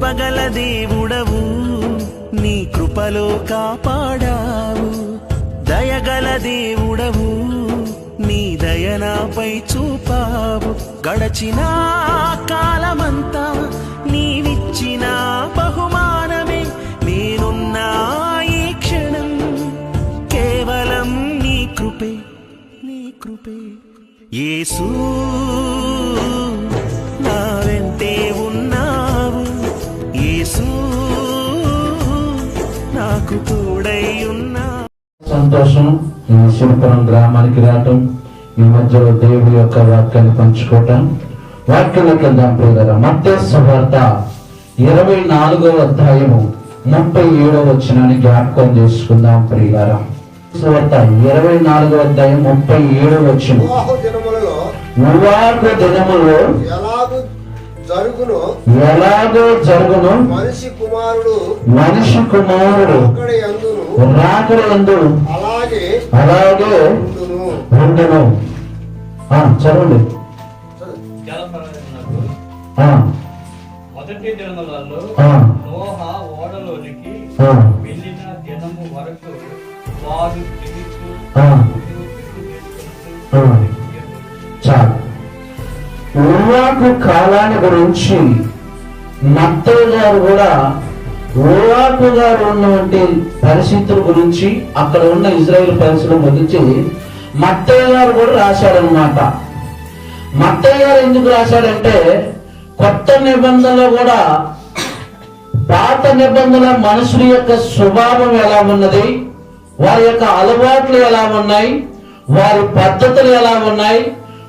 కృపగల దేవుడవు నీ కృపలో కాపాడావు. దయగల దేవుడవు నీ దయనాపై చూపావు. గడచిన కాలమంతా నీవిచ్చిన బహుమానమే నేనున్నా ఈ క్షణం కేవలం నీ కృపే నీ కృపే. యేసు నా వెంటే ఉన్నా నాకు తోడై ఉన్నా సంతోషం శిల్పురం గ్రామానికి రావటం ఈ మధ్యలో దేవుడి యొక్క వాక్యాన్ని పంచుకోవటం. వాక్యంలోకి వెళ్దాం ప్రియరా మత్తే సువార్త ఇరవై నాలుగవ అధ్యాయము ముప్పై ఏడవ వచ్చినాన్ని జ్ఞాపకం చేసుకుందాం ప్రియులారా. సువార్త ఇరవై నాలుగవ అధ్యాయం ముప్పై ఏడవ వచ్చిన వివాహ దినములో జరుగును. ఎలాగో జరుగును. మనిషి కుమారుడు మనిషి కుమారుడు అక్కడ ఎందును రాకడ ఎందు అలాగే అలాగే ఉండును. చదవండి. మొదటి దినములలో ఆ. నోహ ఓడలోనికి వెళ్ళిన దినము వరకు వారు. చాలు. ఓవాకు కాలాన్ని గురించి మత్తయ్య గారు కూడా ఓవాకు గారు ఉన్నటువంటి పరిస్థితుల గురించి అక్కడ ఉన్న ఇజ్రాయెల్ పరిస్థితుల గురించి మత్తయ్య గారు కూడా రాశాడనమాట మత్తయ్య గారు ఎందుకు రాశాడంటే కొత్త నిబంధనలో కూడా పాత నిబంధనల మనుషుల యొక్క స్వభావం ఎలా ఉన్నది వారి యొక్క అలవాట్లు ఎలా ఉన్నాయి వారి పద్ధతులు ఎలా ఉన్నాయి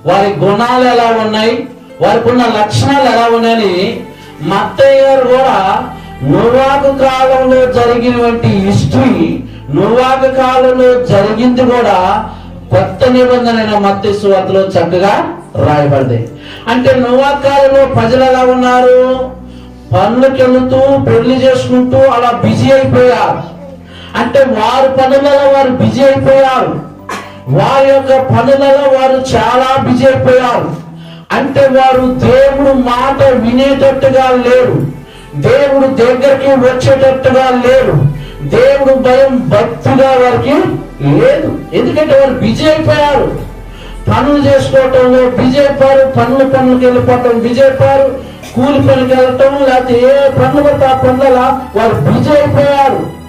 వారి గుణాలు ఎలా ఉన్నాయి? వారికి ఉన్న లక్షణాలు ఎలా ఉన్నాయని మత్తయ్య గారు కూడా నువ్వాకు కాలంలో జరిగినటువంటి హిస్టరీ నువ్వాకు కాలంలో జరిగింది కూడా కొత్త నిబంధన మత్తి సువార్తలో చక్కగా రాయబడింది. అంటే నువ్వా కాలంలో ప్రజలు ఎలా ఉన్నారు? పనులకెళ్తూ వెళుతూ పెళ్ళి చేసుకుంటూ అలా బిజీ అయిపోయారు. అంటే వారు పనులలో వారు బిజీ అయిపోయారు. వారి యొక్క పనులలో వారు చాలా బిజీ అయిపోయారు. అంటే వారు దేవుడు మాట వినేటట్టుగా లేరు. దేవుడు దగ్గరికి వచ్చేటట్టుగా లేరు. దేవుడు భయం భక్తిగా వారికి లేదు. ఎందుకంటే వారు బిజీ అయిపోయారు. పనులు చేసుకోవటంలో బిజీ అయిపోయారు. పనులు పనులకు వెళ్ళిపోవటం బిజీ అయిపోయారు. కూలి పనికి వెళ్ళటం లేకపోతే ఏ పనులు పడితే ఆ పనుల వారు బిజీ అయిపోయారు.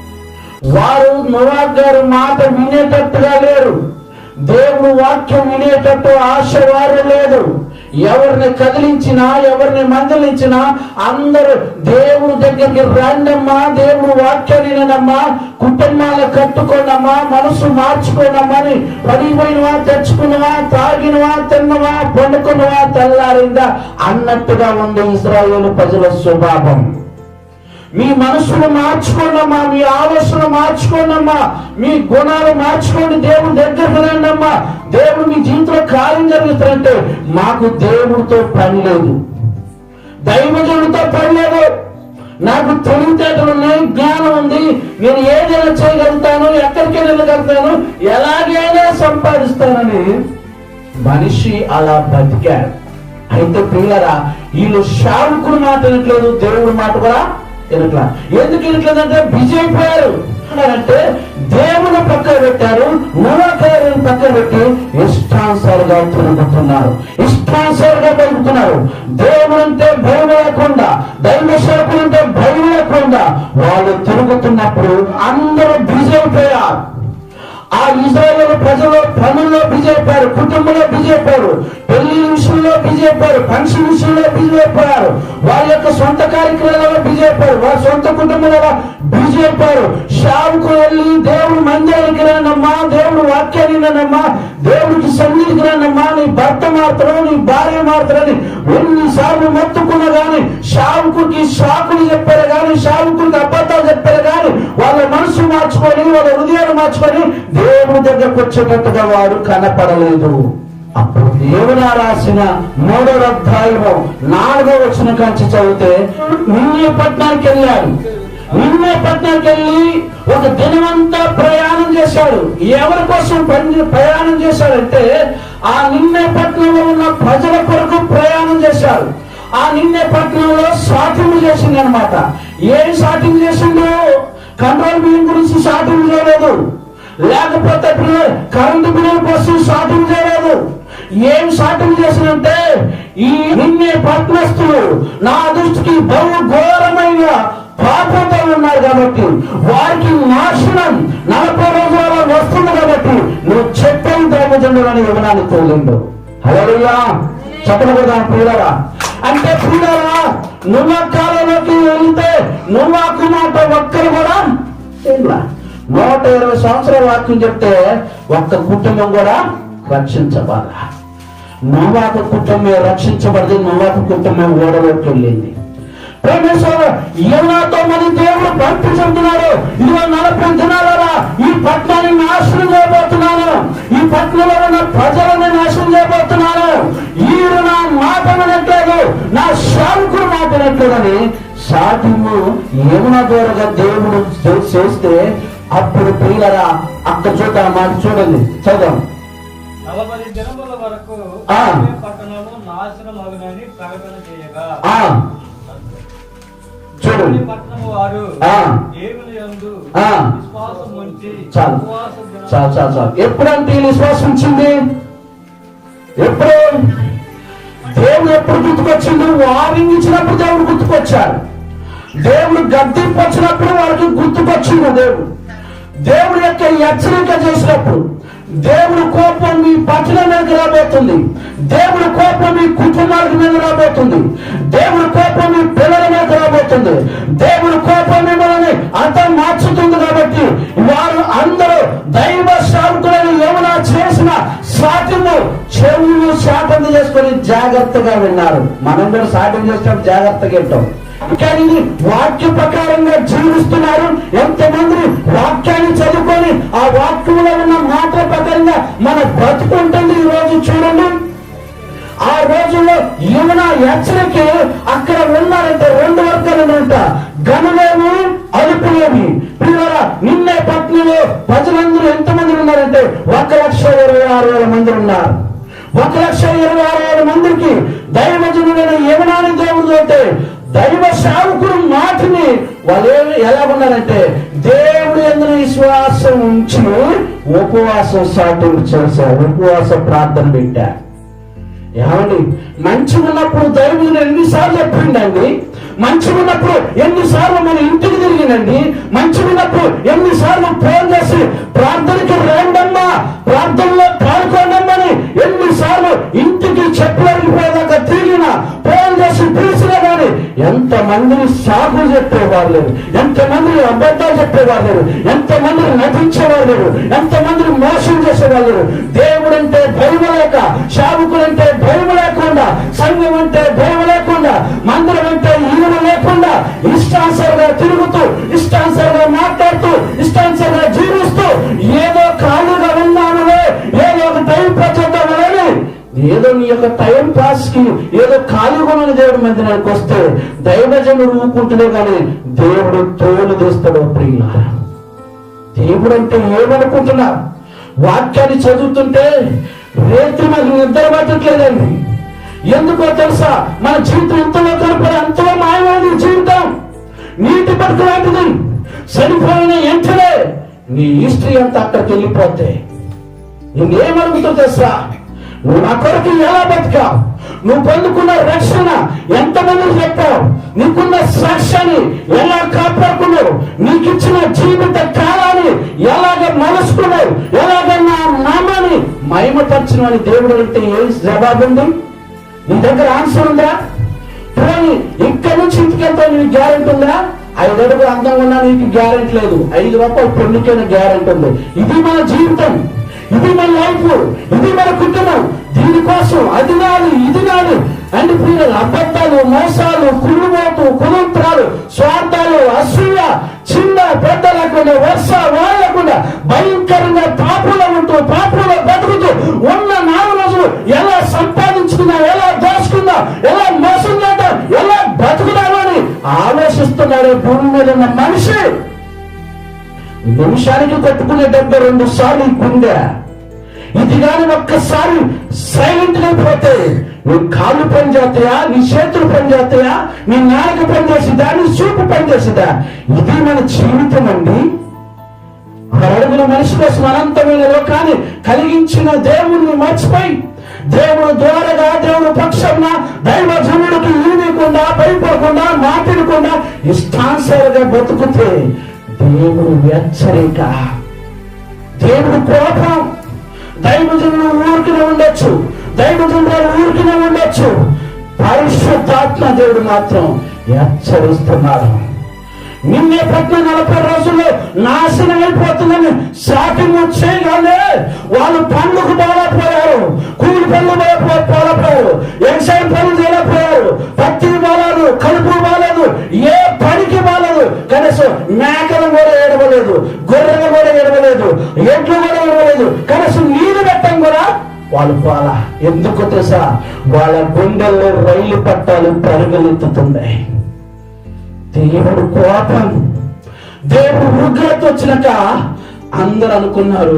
వారు నవాబ్ గారు మాట వినేటట్టుగా లేరు. దేవుడు వాక్యం వినేటట్టు ఆశ వారు లేదు. ఎవరిని కదిలించినా ఎవరిని మందలించినా అందరూ దేవుడి దగ్గరికి రండమ్మా దేవుడు వాక్యం వినమ్మా కుటుంబాలు కట్టుకోనమ్మా మనసు మార్చుకోనమ్మని అని పడిపోయినవా తెచ్చుకున్నవా తాగినవా తిన్నవా పండుకున్నవా తెల్లారిందా? అన్నట్టుగా ఉంది ఇస్రాయేల్ ప్రజల స్వభావం. మీ మనసును మార్చుకోండమ్మా మీ ఆలోచన మార్చుకోండమ్మా మీ గుణాలు మార్చుకోండి దేవుని దగ్గరకు రండమ్మా. దేవుడు మీ జీవితంలో కార్యం జరుగుతుందంటే మాకు దేవుడితో పని లేదు. దైవజనుడితో పని లేదు. నాకు తెలివితేటలు ఉన్నాయి జ్ఞానం ఉంది. నేను ఏదైనా చేయగలుగుతాను ఎక్కడికి వెళ్ళగలుగుతాను ఎలాగైనా సంపాదిస్తానని మనిషి అలా బతికాడు. అయితే పిల్లరా వీళ్ళు శావుకుడు మాట వినట్లేదు దేవుడు మాట కూడా వినట్లా ఎందుకు వినట్లేదంటే బిజీ అయిపోయారు. అంటే దేవుని పక్కన పెట్టారు నవకార్యం పక్కన పెట్టి ఇష్టానుసారుగా తిరుగుతున్నారు ఇష్టానుసారుగా బతుకుతున్నారు. దేవుడు అంటే భయం లేకుండా దైవ సేవకులు అంటే భయం లేకుండా వాళ్ళు తిరుగుతున్నప్పుడు అందరూ బిజీ అయిపోయారు. ఆ ఇజ్రాయల్ ప్రజలు పనుల్లో బిజీ అయిపోయారు కుటుంబంలో బిజీ అయిపోయారు పెళ్ళి విషయంలో బిజీ అయిపోయారు ఫంక్షన్ విషయంలో బిజీ అయిపోయారు వారి యొక్క సొంత కార్యక్రమాలలో బిజీ అయిపోయారు వారి సొంత కుటుంబంలో బిజీ అయిపోయారు. షావుకు వెళ్ళి దేవుడు మందిరానికి రానమ్మా దేవుడు వాక్యాన్ని రానమ్మా దేవుడికి సన్నిధికి రానమ్మా నీ భర్త మాత్రం నీ భార్య మాత్రని ఎన్నిసార్లు మొత్తుకున్నా గాని షావుకుకి షాకులు చెప్పారు కానీ షావుకుకి అబద్ధాలు చెప్పారు కానీ వాళ్ళ మనసు మార్చుకొని వాళ్ళ హృదయాన్ని మార్చుకొని దేవుని దగ్గరకు వచ్చేటట్టుగా వాడు కనపడలేదు. అప్పుడు దేవుని రాసిన మూడో అధ్యాయము నాలుగో వచ్చిన కంచి చదివితే నిన్నే పట్టణానికి వెళ్ళాడు. నిన్నే పట్టణానికి వెళ్ళి ఒక దినమంతా ప్రయాణం చేశాడు. ఎవరి కోసం పని ప్రయాణం చేశాడంటే ఆ నిన్నే పట్టణంలో ఉన్న ప్రజల కొరకు ప్రయాణం చేశాడు. ఆ నిన్నే పట్టణంలో సాటింపు చేసింది అనమాట ఏం సాటింపు చేసిండు? కంట్రోల్ బియ్యం గురించి సాటింపు చేయలేదు. లేకపోతే కరెంటు బిల్లుల కోసం షాపింగ్ చేయలేదు. ఏం షాపింగ్ చేసినంటే ఈ నిన్నే పట్నస్తులు నా దృష్టికి బహు ఘోరమైన పాపంతో ఉన్నారు కాబట్టి వారికి నాశనం నలభై రోజుల వస్తుంది కాబట్టి నువ్వు చెప్పని దైవజనుడు అని ఇవ్వడానికి తోలిండు హలోయా చెప్పను కదా పిల్లరా అంటే పిల్లరా నువ్వు కాలంలోకి వెళ్తే నువ్వు మాట ఒక్కరు కూడా ఏంలా నూట ఇరవై సంవత్సరాల వాక్యం చెప్తే ఒక్క కుటుంబం కూడా రక్షించబడాల నోవాకు కుటుంబం రక్షించబడింది నోవాకు కుటుంబం ఓడలోకి వెళ్ళింది ఏనాతో మరి దేవుడు పంపించుతున్నాడు ఇదిగో నలభై దినాలరా ఈ పట్టణాన్ని నాశనం చేయబోతున్నాను. ఈ పట్టణంలో ఉన్న ప్రజలను నాశనం చేయబోతున్నాను. ఈరు నా మాట వినట్లేదు. నా శాంకుడు మాట వినట్లేదని సాధ్యము ఏమన్నా దూరంగా దేవుడు చేస్తే అప్పుడు ప్రియులరా అక్క చూద్దాం మాట చూడండి. చదువు నలభై దినముల వరకు ఆ. నినివే పట్టణము నాశనం అగునని ప్రకటన చేయగా. ఆ. చూడు. నినివే పట్టణము వారు ఆ. దేవుని యందు ఆ. విశ్వాసం ఉంచి చాలు. ఉపవాస దినాలు చాలు చాలు చాలు. ఎప్పుడంటే విశ్వాసం వచ్చింది? ఎప్పుడు? దేవుడు ఎప్పుడు గుర్తుకొచ్చిండు? వార్నింగ్ ఇచ్చినప్పుడు దేవుడు గుర్తుకొచ్చాడు. దేవుడు గద్దెంపు వచ్చినప్పుడు వాళ్ళకి గుర్తుకొచ్చిండు దేవుడు. దేవుడు యొక్క హెచ్చరిక చేసినప్పుడు దేవుడు కోపం మీ పట్టణం మీద రాబోతుంది. దేవుడు కోపం మీ కుటుంబాల మీద రాబోతుంది. దేవుడు కోపం మీ పిల్లల మీద రాబోతుంది. దేవుడు కోపం మిమ్మల్ని అంతా మార్చుతుంది కాబట్టి వారు అందరూ దైవ శాంతులను ఏమైనా చేసిన సాటిను చెవులు శాపం చేసుకొని జాగ్రత్తగా విన్నారు. మనం కూడా సాటం చేసినప్పుడు జాగ్రత్తగా వింటాం కానీ వాక్య ప్రకారంగా జీవిస్తున్నారు. ఎంతమంది వాక్యాన్ని చదువుకొని ఆ వాక్యంలో ఉన్న మాట ప్రకారంగా మన బ్రతుకుంటుంది ఈ రోజు చూడండి. ఆ రోజుల్లో యువన హెచ్చరిక అక్కడ ఉన్నారంటే రెండు వర్గాలు ఉంటా గనులేమి అలుపులేమి పిల్లరా నిన్నే పట్నంలో ప్రజలందరూ ఎంతమంది ఉన్నారంటే ఒక లక్ష ఇరవై ఆరు వేల మంది ఉన్నారు. ఒక లక్ష ఇరవై ఆరు వేల మందికి దైవజనుడైన యవనాని దేవుడు అంటే దైవ సేవకుడు మాటని వాళ్ళు ఎలా ఉన్నారంటే దేవుడు ఎందుకు విశ్వాసం ఉంచి ఉపవాసం సాటింపు చేశారు ఉపవాస ప్రార్థన పెట్టారు ఏమండి? మంచి ఉన్నప్పుడు దైవుని ఎన్నిసార్లు చెప్పిండండి? మంచి ఉన్నప్పుడు ఎన్నిసార్లు మన ఇంటికి తిరిగినండి? మంచి ఉన్నప్పుడు ఎన్ని చెప్పేవారు లేరు. ఎంతమందిని అబద్ధాలు చెప్పేవారు లేరు. ఎంతమందిని నటించేవారు లేరు. ఎంతమందిని మోసం చేసేవారు లేరు. దేవుడు అంటే భయం లేక శావుకులంటే భయం లేకుండా సంఘం అంటే భయం లేకుండా మందిరం అంటే ఈరుడు లేకుండా ఇష్టానుసారంగా తిరుగుతూ ఇష్టానుసారంగా ఏదో నీ యొక్క టైం పాస్కి ఏదో ఖాళీగా దేవుడి మందిరానికి వస్తే దైవజనుడు ఊపుకుంటునే కానీ దేవుడు తోలు తీస్తాడు ప్రియులారా. దేవుడు అంటే ఏమనుకుంటున్నా? వాక్యాన్ని చదువుతుంటే రేత్రి మనకు నిద్ర పట్టట్లేదండి. ఎందుకో తెలుసా? మన జీవితం ఎంతలో కనపడి ఎంతలో మాయమైనది జీవితం. నీటి పట్టు లాంటిది. చనిపోయిన ఎంటనే నీ హిస్టరీ అంతా అక్కడికి వెళ్ళిపోతే. నువ్వేమనుకుంటావు తెలుసా? నా కొరకు ఎలా బతికావు? నువ్వు పొందుకున్న రక్షణ ఎంతమంది చెప్పావు? నీకున్న సాక్ష్యాన్ని ఎలా కాపాడుకున్నావు? నీకు ఇచ్చిన జీవిత కాలాన్ని ఎలాగ మలుసుకున్నావు ఎలాగ నా నామాన్ని మహిమపరచిన అని దేవుడు అంటే ఏ జవాబు ఉంది? నీ దగ్గర ఆన్సర్ ఉందా? కానీ ఇక్కడ నుంచి ఇంటికెళ్తా నీకు గ్యారెంటీ ఉందా? ఐదు అడుగులు అందంగా ఉన్నా నీకు గ్యారెంటీ లేదు. ఐదు రూపాయలు పెళ్ళికైన గ్యారెంటీ ఉంది. ఇది మన జీవితం. ఇది మన లైఫ్ ఇది మన కుటుంబం. దీనికోసం అది నాడు ఇది నాడు అండ్ పిల్లలు అబద్ధాలు మోసాలు కుళ్ళుమోతు కులంత్రాలు స్వార్థాలు అసూయ చిన్న పెద్ద లేకుండా వర్ష వాడకుండా భయంకరంగా పాపులో ఉంటూ పాపులో బతుకుతూ ఉన్న నాలుగు రోజులు ఎలా సంపాదించుకున్నా ఎలా దోచుకున్నా ఎలా మోసం చేద్దాం ఎలా బతుకుదామని ఆలోచిస్తున్నాడు భూమి మీద ఉన్న మనిషి. నిమిషానికి కట్టుకునే డెబ్బై రెండు సార్లు గుండె. ఇది కానీ ఒక్కసారి సైలెంట్ లేకపోతే నీ కాళ్ళు పనిచేస్తాయా? నీ చేతులు పనిచేస్తాయా? నీ నాలుక పనిచేసిద్దా నీ చూపు పని ఇది మన జీవితం అండి. అడుగుల మనిషి కోసం అనంతమైన లోకాన్ని కలిగించిన దేవుణ్ణి మర్చిపోయి దేవుడు ద్వారగా దేవుడు పక్షంన దైవ జనుడికి ఈనికుండా భయపడకుండా మాట్లాడకుండా ఇష్టానుసారంగా బతుకుతే దేవుడు హెచ్చరిక. దేవుడు కోపం. దైవజనులు ఊరికినే ఉండొచ్చు. దైవజనులు ఊరికినే ఉండొచ్చు. పరిశుద్ధాత్మ దేవుడు మాత్రం హెచ్చరిస్తున్నాడు. నిన్నే పట్టిన నలభై రోజుల్లో నాశనం అయిపోతుందని షాపింగ్ చేయగానే వాళ్ళు పనులకు బాగాపోయారు కూలి పనులు బాగాపోయారు వ్యవసాయం పనులు చేయలేకపోయారు పత్తి బాలేదు కలుపు బాలేదు ఏ పనికి బాగాలేదు కనీసం మేకలు కూడా ఏడవలేదు గొర్రెలు కూడా ఏడవలేదు ఎడ్లు కూడా ఏడవలేదు కనీసం నీరు పెట్టం కూడా వాళ్ళు పోల ఎందుకు తెలుసా? వాళ్ళ గుండెల్లో రైలు పట్టాలు పరుగులెత్తుతున్నాయి. దేవుడు కోపం దేవుడు ఉగ్రత వచ్చినాక అందరూ అనుకున్నారు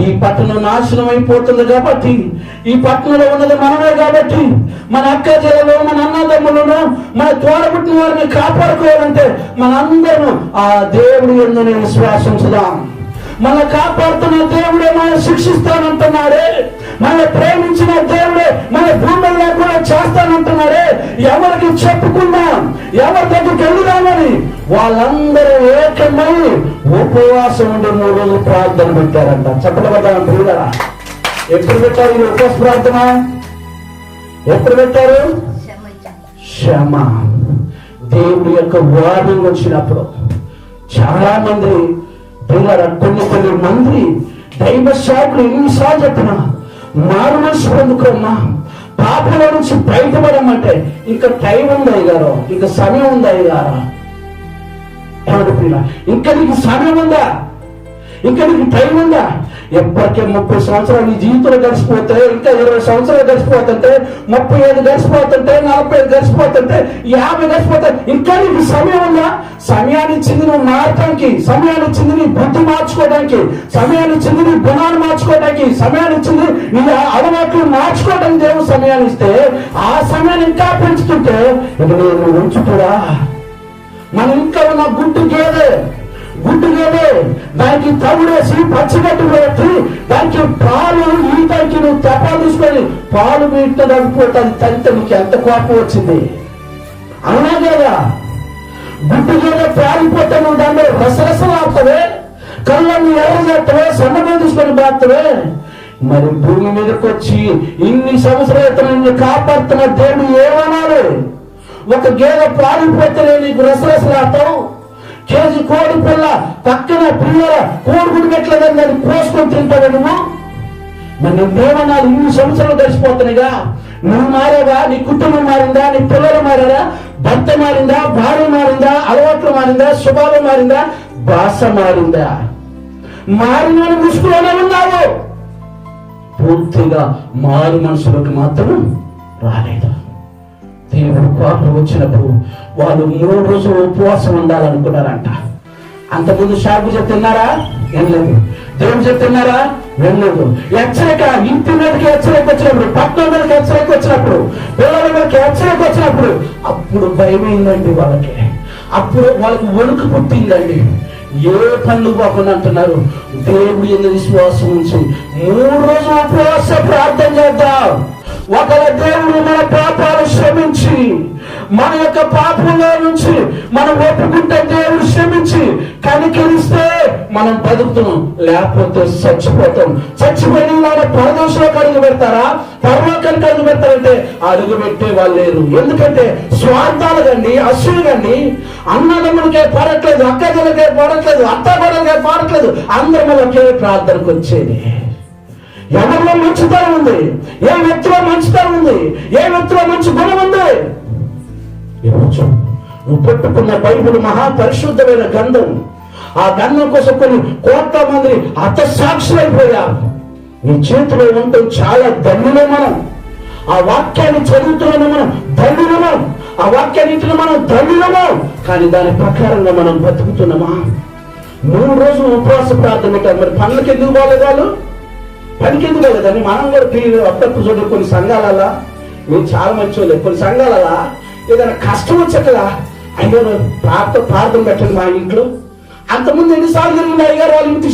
ఈ పట్టణం నాశనం అయిపోతుంది కాబట్టి ఈ పట్టణంలో ఉన్నది మనమే కాబట్టి మన అక్క చెల్లెలు మన అన్నదమ్ములను మన తోడబుట్టిన వారిని కాపాడుకోవాలంటే మనందరం ఆ దేవుడు ఎందుని విశ్వాసించుదాం. మన కాపాడుతున్న దేవుడే మన శిక్షిస్తానంటున్నాడే. మన ప్రేమించిన దేవుడే మన భూమి లేకుండా చేస్తానంటున్నాడే. ఎవరికి చెప్పుకుందాం? ఎవరి దగ్గరికి వెళ్దామని? వాళ్ళందరూ ఏకమై ఉపవాసం ఉండి మూడు రోజులు ప్రార్థన పెట్టారంట. చెప్పగలుగుతాం ప్రియులరా. ఎప్పుడు పెట్టారు ఈ ఉపవాస ప్రార్థన? ఎప్పుడు పెట్టారు? క్షమ. దేవుడి యొక్క వార్నింగ్ వచ్చినప్పుడు చాలా మంది పిల్లల కొన్ని కొన్ని మంది దైవ శాఖలు ఎన్నిసార్లు చెప్పిన మారు మనసు పొందుకోమ్మా పాపల నుంచి బయటపడమంటే ఇంకా టైం ఉంది అయ్యారో ఇంకా సమయం ఉంది అయ్యారా ఏమంటే పిల్ల ఇంకా నీకు సమయం ఉందా? ఇంకా నీకు టైం ఉందా? ఎప్పటికే ముప్పై సంవత్సరాలు నీ జీవితంలో గడిచిపోతే ఇంకా ఇరవై సంవత్సరాలు గడిచిపోతుంటే ముప్పై ఐదు గడిచిపోతుంటే నలభై ఐదు గడిచిపోతుంటే యాభై గడిచిపోతే ఇంకా నీకు సమయం ఉందా? సమయాన్ని ఇచ్చింది నువ్వు మారటానికి సమయాన్ని ఇచ్చింది నీ బుద్ధి మార్చుకోవడానికి సమయాన్ని ఇచ్చింది నీ గుణాలు మార్చుకోవడానికి సమయాన్ని ఇచ్చింది నీ అలవాట్లు మార్చుకోవడానికి దేవుడు సమయాన్ని ఇస్తే ఆ సమయాన్ని ఇంకా పెంచుతుంటే ఇక నేను ఉంచుతురా మన ఇంకా ఉన్న గుడ్డు గేదే గుడ్డు దానికి తగుడేసి పచ్చిగట్టు పెట్టి దానికి పాలు ఈ దానికి నువ్వు తెప్ప తీసుకొని పాలు పెట్టదనుకోవటానికి తల్లితో నీకు ఎంత కోపం వచ్చింది? అవునా కదా? గుడ్డు గేదె పాలిపోతే నువ్వు దాన్ని రసరసలాడుతావే? కళ్ళని ఎర్ర చేస్తావే సన్నగా తీసుకొని బాగుతావే మరి భూమి మీదకి వచ్చి ఇన్ని సంవత్సరాలు నిన్ను కాపాడుతున్న దేవుడు ఏమనాలి ఒక గేదె పాడిపోతే నీకు రసరసలాడతావు? కేజీ కోడి పిల్ల పక్కన పిల్లల కోడిగుడి పెట్టలేదని దాన్ని కోసుకొని తింటాడు నువ్వు? మరి నువ్వేమన్నాడు ఇన్ని సంవత్సరాలు గడిచిపోతున్నాయిగా? నువ్వు మారావా? నీ కుటుంబం మారిందా? నీ పిల్లలు మారారా? భర్త మారిందా? భార్య మారిందా? అలవాట్లు మారిందా? స్వభావం మారిందా? భాష మారిందా? మారిన ముసుగులోనే ఉన్నావు. పూర్తిగా మారు మనుషులకు మాత్రం రాలేదు. దేవుడు కోపం వచ్చినప్పుడు వాళ్ళు మూడు రోజులు ఉపవాసం ఉండాలనుకున్నారంట. అంతకుముందు షాపు చెప్తున్నారా? ఏం లేదు. దేవుడు చెప్తున్నారా? వెళ్ళలేదు హెచ్చరిక ఇంటి మీదకి హెచ్చరిక వచ్చినప్పుడు పట్టణం మీదకి హెచ్చరిక వచ్చినప్పుడు పిల్లల మీదకి హెచ్చరిక వచ్చినప్పుడు అప్పుడు భయమైందండి వాళ్ళకి? అప్పుడు వాళ్ళకి వణుకు పుట్టిందండి. ఏ పనులు పోకుండా అంటున్నారు దేవుడు ఎందుకు విశ్వాసం ఉంచి. మూడు రోజులు ఉపవాస ప్రార్థన చేద్దాం. ఒకవేళ దేవుడు మన పాపాలు శ్రమించి మన యొక్క పాపంలో నుంచి మనం ఒప్పుకుంటే దేవుడు క్షమించి కనికరిస్తే మనం బతుకుతున్నాం. లేకపోతే చచ్చిపోతాం. చచ్చిపోయిన వాళ్ళ పరదోషంలో అడుగు పెడతారా? పరలోకానికి అడుగు పెడతారంటే అడుగు పెట్టే వాళ్ళు లేరు. ఎందుకంటే స్వార్థాలు కండి అసూలు కండి. అన్నదమ్ములకే పడట్లేదు అక్కదలకే పడట్లేదు అత్త గొడవలకే పడట్లేదు. అందరం ఒకే ప్రార్థనకు వచ్చేది. ఎవరిలో మంచితనం ఉంది? ఏ వ్యక్తిలో మంచితనం ఉంది? ఏ వ్యక్తిలో మంచి గుణం ఉంది? ఈరోజు నువ్వు పెట్టుకున్న బైబుల్ మహా పరిశుద్ధమైన గంధం. ఆ గంధం కోసం కొన్ని కోట్ల మంది హతసాక్షులైపోయారు. నీ చేతిలో ఉంటే చాలా ధన్యులే మనం. ఆ వాక్యాన్ని చదువుతున్న మనం ధన్యులము? ఆ వాక్యాన్ని ఇంటిన మనం ధన్యులము? కానీ దాని ప్రకారంగా మనం బతుకుతున్నామా? మూడు రోజులు ఉపవాస ప్రార్థన పెట్టారు. మరి పనులకి ఎందుకు పోలేదు వాళ్ళు? పనికి ఎందుకు వెళ్ళదండి మనం కూడా తెలియదు అప్పుడప్పుడు చూడండి కొన్ని సంఘాలలా. మీరు చాలా మంచి వాళ్ళు. కొన్ని సంఘాలలా ఏదైనా కష్టం వచ్చేట్లా అయ్యో ప్రార్థన ప్రార్థన పెట్టండి మా ఇంట్లో. అంతకుముందు ఎన్నిసార్లు జరిగింది అయ్యారు వాళ్ళని ఇంటి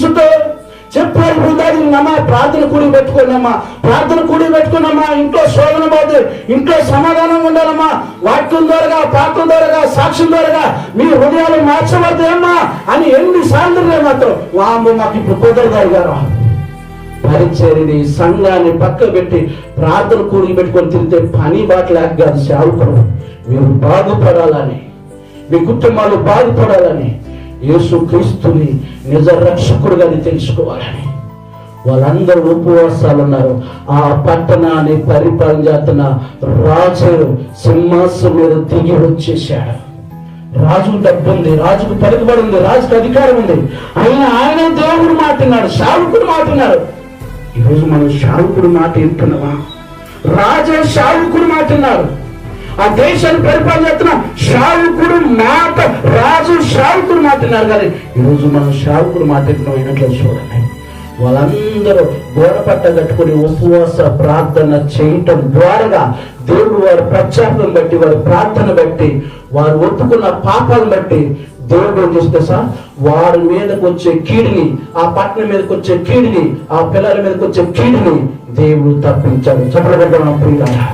చెప్పారు బృందాదినమ్మా ప్రార్థన కూడి పెట్టుకోనమ్మా ప్రార్థన కూడి పెట్టుకున్నమ్మా ఇంట్లో శోధన పోతే ఇంట్లో సమాధానం ఉండాలమ్మా వాక్యం ద్వారా ప్రార్థన ద్వారా సాక్ష్యం ద్వారా మీ హృదయాలు మార్చబడతాయమ్మా అని ఎన్నిసార్లు మాతో వామ్మ మాకు ఇప్పుడు కుదరదాయి గారు పరిచర్ని సంఘాన్ని పక్క పెట్టి ప్రార్థన కూడి పెట్టుకొని తిరిగితే పని బాటలేక కాదు సేవకుడు మీరు బాగుపడాలని మీ కుటుంబాలు బాగుపడాలని యేసు క్రీస్తుని నిజ రక్షకుడుగాని తెలుసుకోవాలని. వాళ్ళందరూ ఉపవాసాలు ఉన్నారు. ఆ పట్టణాన్ని పరిపాలన చేస్తున్న రాజు సింహాసనం మీద దిగి వచ్చేసాడు రాజుకు డబ్బు ఉంది రాజుకు పలుకుబడి ఉంది రాజుకు అధికారం ఉంది. అయినా ఆయన దేవుడు మాట్లాడు శావుకుడు మాట్లాడు ఈరోజు మనం శావుకుడు మాట వింటున్నావా రాజే శావుకుడు మాట్లాడు ఆ దేశాన్ని పరిపాలన చేస్తున్న శావుకుడు మాట రాజు శావుకుడు మాట్లాడినారు కానీ ఈరోజు మనం శావుకుడు మాట అయినట్లు చూడండి. వాళ్ళందరూ గోడపట్ట కట్టుకుని ఉపవాస ప్రార్థన చేయటం ద్వారా దేవుడు వారి ప్రచారం బట్టి వారి ప్రార్థన బట్టి వారు ఒప్పుకున్న పాపాలను బట్టి దేవుడు ఏం సార్? వారి మీదకి వచ్చే కీడిని ఆ పట్టణం మీదకి వచ్చే కీడిని ఆ పిల్లల మీదకి వచ్చే కీడిని దేవుడు తప్పించాడు. చెప్పడం ప్రియులారా?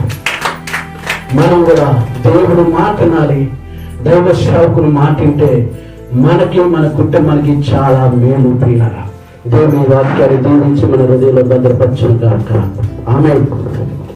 మనం కూడా దేవుడు మాటనాలి దైవ సేవకుని మాటింటే మనకి మన కుటుంబానికి చాలా మేలు ప్రియులారా. దేవుని వాక్యాన్ని దీవించి మన హృదయంలో భద్రపరచును కాక ఆమె